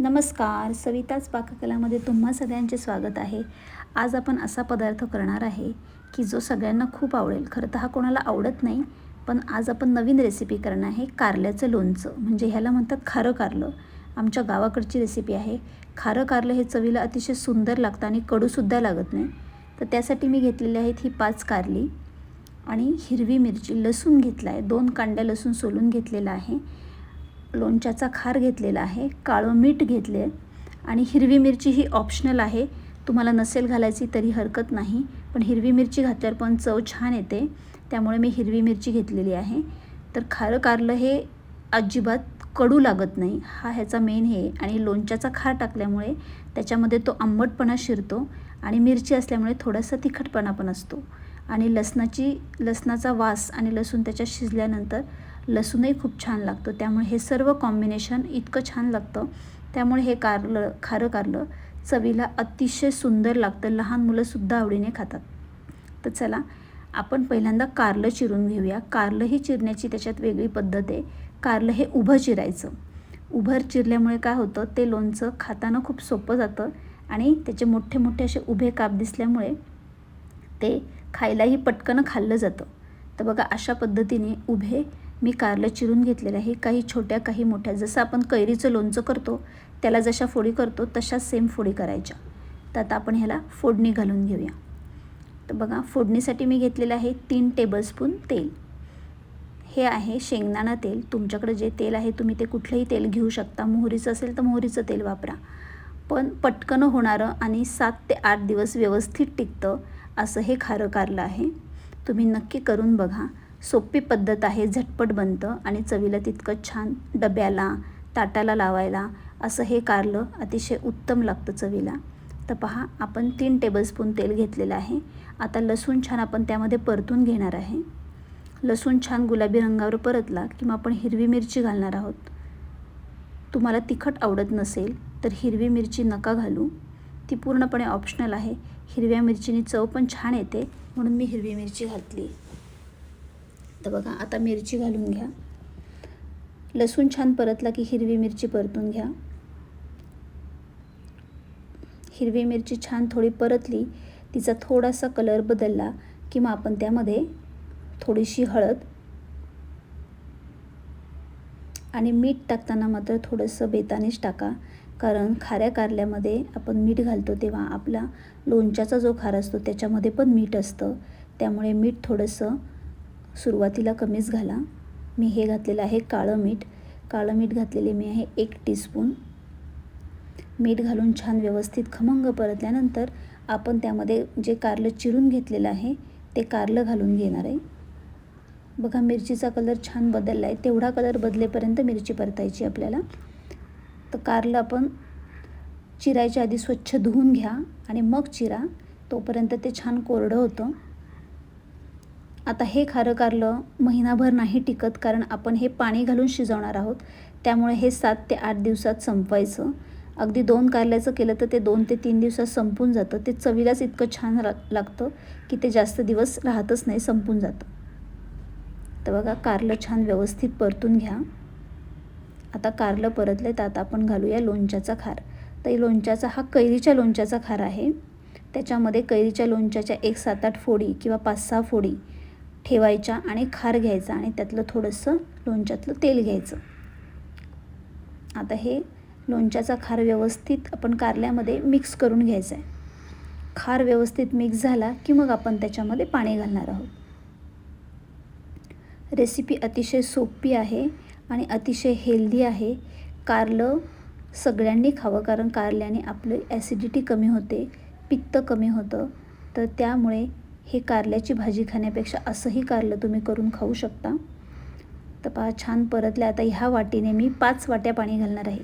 नमस्कार सविताच पाककलामध्ये तुम्हा सगळ्यांचे स्वागत आहे. आज आपण असा पदार्थ करणार आहे की जो सगळ्यांना खूप आवडेल. खरं तर हा कोणाला आवडत नाही पण आज आपण नवीन रेसिपी करणार आहे कारल्याचं लोणचं. म्हणजे ह्याला म्हणतात खारं कारलं. आमच्या गावाकडची रेसिपी आहे. खारं कारलं हे चवीला अतिशय सुंदर लागतं आणि कडूसुद्धा लागत नाही. तर त्यासाठी मी घेतलेली आहेत ही पाच कारली आणि हिरवी मिरची लसूण घेतला आहे दोन कांड्या लसूण सोलून घेतलेला आहे. लोणच्याचा खार घेतलेला आहे काळं मीठ घेतले आणि हिरवी मिरची ही ऑप्शनल आहे. तुम्हाला नसेल घालायची तरी हरकत नाही पण हिरवी मिरची घातल्यावर पण चव छान येते. त्यामुळे मी हिरवी मिरची घेतलेली आहे. तर खारं कारलं हे अजिबात कडू लागत नाही. हा ह्याचा मेन हे आणि लोणच्याचा खार टाकल्यामुळे त्याच्यामध्ये तो आंबटपणा शिरतो आणि मिरची असल्यामुळे थोडासा तिखटपणा पण असतो. आणि लसणाची लसणाचा वास आणि लसूण त्याच्यात शिजल्यानंतर लसूणही खूप छान लागतो. त्यामुळे हे सर्व कॉम्बिनेशन इतकं छान लागतं. त्यामुळे हे कारलं खारं कारलं चवीला अतिशय सुंदर लागतं. लहान मुलंसुद्धा आवडीने खातात. तर चला आपण पहिल्यांदा कारलं चिरून घेऊया. कारलंही चिरण्याची त्याच्यात वेगळी पद्धत आहे. कारलं हे उभं चिरायचं. उभं चिरल्यामुळे काय होतं ते लोणचं खाताना खूप सोपं जातं आणि त्याचे मोठे मोठे असे उभे काप दिसल्यामुळे ते खायलाही पटकन खाल्लं जातं. तर बघा अशा पद्धतीने उभे मी कारलं चिरून घेतलेलं आहे. काही छोट्या काही मोठ्या. जसं आपण कैरीचं लोणचं करतो त्याला जशा फोडी करतो तशाच सेम फोडी करायच्या. तर आता आपण ह्याला फोडणी घालून घेऊया. तर बघा फोडणीसाठी मी घेतलेलं आहे तीन टेबलस्पून तेल. हे आहे शेंगदाणा तेल. तुमच्याकडे जे तेल आहे तुम्ही ते कुठलंही तेल घेऊ शकता. मोहरीचं असेल तर मोहरीचं तेल वापरा. पण पटकन होणारं आणि सात ते आठ दिवस व्यवस्थित टिकतं असं हे खारं कारलं आहे. तुम्ही नक्की करून बघा. सोपी पद्धत आहे झटपट बनतं आणि चवीला तितकं छान डब्याला ताटाला लावायला असं हे कारलं अतिशय उत्तम लागतं चवीला. तर पहा आपण तीन टेबलस्पून तेल घेतलेलं आहे. आता लसूण छान आपण त्यामध्ये परतून घेणार आहे. लसूण छान गुलाबी रंगावर परतला किंवा आपण हिरवी मिरची घालणार आहोत. तुम्हाला तिखट आवडत नसेल तर हिरवी मिरची नका घालू. ती पूर्णपणे ऑप्शनल आहे. हिरव्या मिरचीनी चव पण छान येते म्हणून मी हिरवी मिरची घातली. तर बघा आता मिरची घालून घ्या. लसूण छान परतला की हिरवी मिरची परतून घ्या. हिरवी मिरची छान थोडी परतली तिचा थोडासा कलर बदलला की मग आपण त्यामध्ये थोडीशी हळद आणि मीठ टाकताना मात्र थोडंसं बेतानेच टाका. कारण खाऱ्या कारल्यामध्ये आपण मीठ घालतो तेव्हा आपला लोणच्याचा जो खार असतो त्याच्यामध्ये पण मीठ असतं. त्यामुळे मीठ थोडंसं सुरुवातीला कमीच घाला. मी हे घातलेलं आहे काळं मीठ. काळं मीठ घातलेले मी आहे एक टीस्पून. मीठ घालून छान व्यवस्थित खमंग परतल्यानंतर आपण त्यामध्ये जे कारलं चिरून घेतलेलं आहे ते कारलं घालून घेणार आहे. बघा मिरचीचा कलर छान बदलला आहे तेवढा कलर बदलेपर्यंत मिरची परतायची आपल्याला. तर कारलं आपण चिरायच्या आधी स्वच्छ धुवून घ्या आणि मग चिरा. तोपर्यंत ते छान कोरडं होतं. आता हे खारं कारलं महिनाभर नाही टिकत कारण आपण हे पाणी घालून शिजवणार आहोत. त्यामुळे हे सात ते आठ दिवसात संपवायचं. अगदी दोन कारल्याचं केलं तर ते दोन ते तीन दिवसात संपून जातं. ते चवीलाच इतकं छान रा लागतं की ते जास्त दिवस राहतच नाही संपून जातं. तर बघा कारलं छान व्यवस्थित परतून घ्या. आता कारलं परतले तर आता आपण घालूया लोणच्याचा खार. तर लोणच्याचा हा कैरीच्या लोणच्याचा खार आहे. त्याच्यामध्ये कैरीच्या लोणच्याच्या एक सात आठ फोडी किंवा पाच सहा फोडी ठेवायच्या आणि खार घ्यायचा आणि त्यातलं थोडंसं लोणच्यातलं तेल घ्यायचं. आता हे लोणच्याचा खार व्यवस्थित आपण कारल्यामध्ये मिक्स करून घ्यायचा आहे. खार व्यवस्थित मिक्स झाला की मग आपण त्याच्यामध्ये पाणी घालणार आहोत. रेसिपी अतिशय सोपी आहे आणि अतिशय हेल्दी आहे. कारलं सगळ्यांनी खावं कारण कारल्याने आपलं ॲसिडिटी कमी होते पित्त कमी होतं. तर त्यामुळे हे कारल्याची भाजी खाण्यापेक्षा असंही कारलं तुम्ही करून खाऊ शकता. तर पहा छान परतल्या. आता ह्या वाटीने मी पाच वाट्या पाणी घालणार आहे.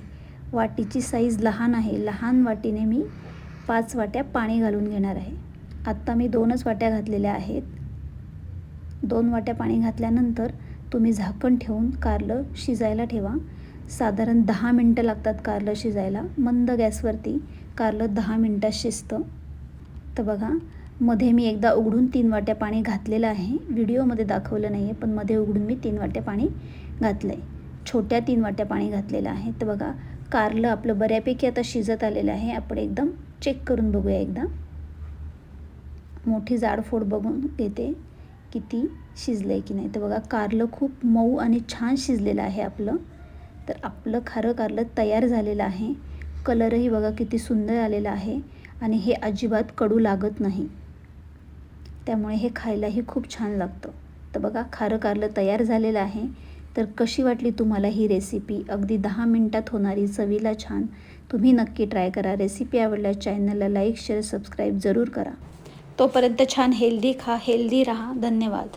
वाटीची साईज लहान आहे. लहान वाटीने मी पाच वाट्या पाणी घालून घेणार आहे. आत्ता मी दोनच वाट्या घातलेल्या आहेत. दोन वाट्या पाणी घातल्यानंतर तुम्ही झाकण ठेवून कारलं शिजायला ठेवा. साधारण दहा मिनटं लागतात कारलं शिजायला. मंद गॅसवरती कारलं दहा मिनटात शिजतं. तर बघा मध्ये मी एकदा उघडून तीन वाट्या पाणी घातलेलं आहे. व्हिडिओमध्ये दाखवलं नाही आहे पण मध्ये उघडून मी तीन वाट्या पाणी घातलं आहे छोट्या तीन वाट्या पाणी घातलेलं आहे. तर बघा कारलं आपलं बऱ्यापैकी आता शिजत आलेलं आहे. आपण एकदम चेक करून बघूया एकदा. मोठी जाडफोड बघून घेते किती शिजलं आहे की नाही. तर बघा कारलं खूप मऊ आणि छान शिजलेलं आहे आपलं. तर आपलं खारं कारलं तयार झालेलं आहे. कलरही बघा किती सुंदर आलेला आहे. आणि हे अजिबात कडू लागत नाही. त्यामुळे हे खायलाही खूप छान लागतं. तर बघा खारं कारलं तयार झालेलं आहे. तर कशी वाटली तुम्हाला ही रेसिपी अगदी दहा मिनटात होणारी चवीला छान. तुम्ही नक्की ट्राय करा. रेसिपी आवडल्यास चॅनलला लाईक शेअर सबस्क्राईब जरूर करा. तोपर्यंत छान हेल्दी खा हेल्दी राहा. धन्यवाद.